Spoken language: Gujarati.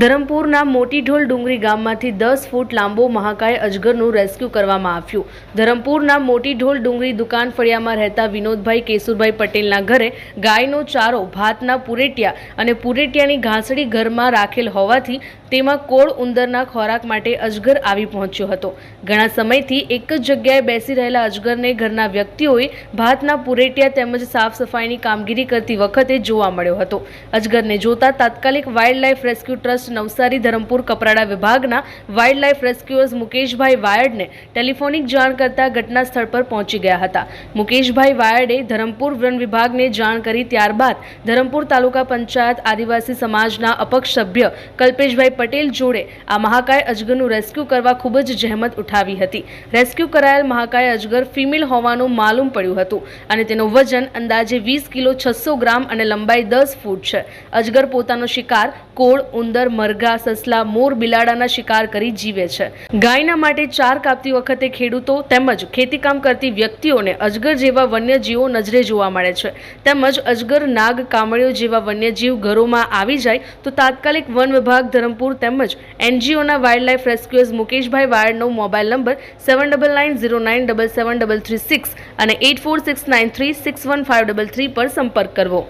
ધરમપુરના મોટી ઢોલ ડુંગરી ગામમાંથી દસ ફૂટ લાંબો મહાકાય અજગરનું રેસ્ક્યુ કરવામાં આવ્યું. ધરમપુરના મોટી ઢોલ ડુંગરી દુકાન ફળિયામાં રહેતા વિનોદભાઈ કેશુરભાઈ પટેલના ઘરે ગાયનો ચારો, ભાતના પુરેટિયા અને પુરેટિયાની ઘાસડી ઘરમાં રાખેલ હોવાથી તેમાં કોળ ઉંદરના ખોરાક માટે અજગર આવી પહોંચ્યો હતો. ઘણા સમયથી એક જ જગ્યાએ બેસી રહેલા અજગરને ઘરના વ્યક્તિઓએ ભાતના પુરેટિયા તેમજ સાફ સફાઈની કામગીરી કરતી વખતે જોવા મળ્યો હતો. અજગરને જોતા તાત્કાલિક wildlife rescue trust Navsari Dharampur Kaprada વિભાગના વાઇલ્ડ રેસ્ક્યુઅર્સ મુકેશભાઈ વાયડને ટેલિફોનિક જાણ કરતા ઘટના પર પહોંચી ગયા હતા. મુકેશભાઈ વાયડે ધરમપુર વન વિભાગને જાણ કરી ત્યારબાદ ધરમપુર તાલુકા પંચાયત આદિવાસી સમાજના અપક્ષ સભ્ય કલ્પેશભાઈ પટેલ જોડે આ મહાકાય અજગરનું રેસ્ક્યુ કરવા ખૂબ જ જહેમત ઉઠાવી હતી. રેસ્ક્યુ કરાયેલ મહાકાય અજગર ફિમેલ હોવાનું માલુમ પડ્યું હતું અને તેનું વજન અંદાજે વીસ કિલો છસો ગ્રામ અને લંબાઈ દસ ફૂટ છે. અજગર પોતાનો શિકાર, કોળ, ઉંદર મરઘા, સસલા, મોર બિલાડાના શિકાર કરી જીવે છે. ગાયના માટે ચાર કાપતી વખતે ખેડૂતો તેમજ ખેતીકામ કરતી વ્યક્તિઓને અજગર જેવા વન્યજીવો નજરે જોવા મળે છે. તેમજ અજગર, નાગ, કામળીઓ જેવા વન્યજીવ ઘરોમાં આવી જાય તો તાત્કાલિક વન વિભાગ ધરમપુર તેમજ એનજીઓના wild life rescuers Mukeshbhai વાયડનો mobile number seven double nine zero nine double seven double three six અને eight four six nine three six one five double three પર સંપર્ક કરવો.